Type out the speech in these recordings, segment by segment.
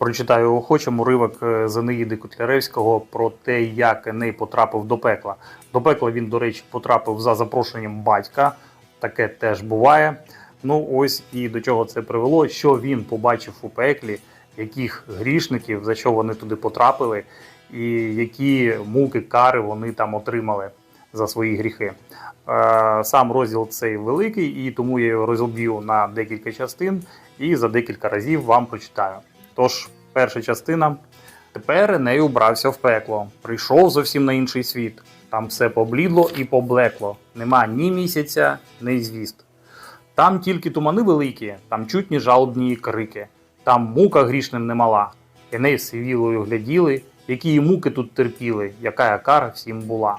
Прочитаю охочим уривок е, з Енеїди Котляревського про те, як Еней потрапив до пекла. До пекла він, до речі, потрапив за запрошенням батька. Таке теж буває. Ну ось і до чого це привело, що він побачив у пеклі, яких грішників, за що вони туди потрапили, і які муки, кари вони там отримали за свої гріхи. Е, Сам розділ цей великий, і тому я його розоб'ю на декілька частин і за декілька разів вам прочитаю. Тож, перша частина. Тепер Еней убрався в пекло, прийшов зовсім на інший світ. Там все поблідло і поблекло. Нема ні місяця, ні звіст. Там тільки тумани великі, там чутні жалобні крики, там мука грішним немала. Еней з сивілою гляділи, які муки тут терпіли, яка кара всім була.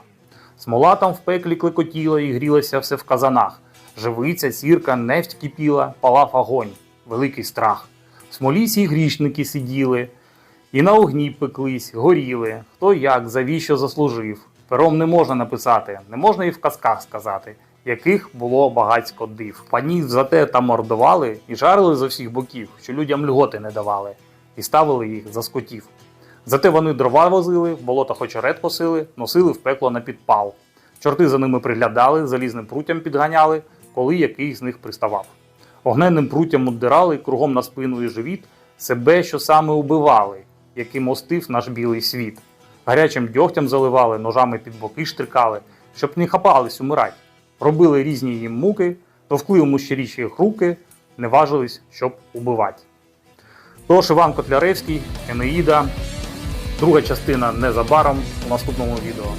Смола там в пеклі клекотіла і грілася все в казанах. Живиця, сірка, нефть кипіла, палав огонь, великий страх. В смолі сі грішники сиділи, і на огні пеклись, горіли, хто як, завіщо заслужив. Пером не можна написати, не можна і в казках сказати, яких було багацько див. Панів зате там мордували і жарили з усіх боків, що людям льготи не давали, і ставили їх за скотів. Зате вони дрова возили, болота хоч орет косили, носили в пекло на підпал. Чорти за ними приглядали, залізним прутям підганяли, коли який з них приставав. Огненним прутям удирали кругом на спину і живіт себе, що саме убивали, яким остив наш білий світ. Гарячим дьогтям заливали, ножами під боки штрикали, щоб не хапались умирать. Робили різні їм муки, товкли йому щиріші їх руки, не важились, щоб убивати. Тож Іван Котляревський, Енеїда, друга частина незабаром у наступному відео.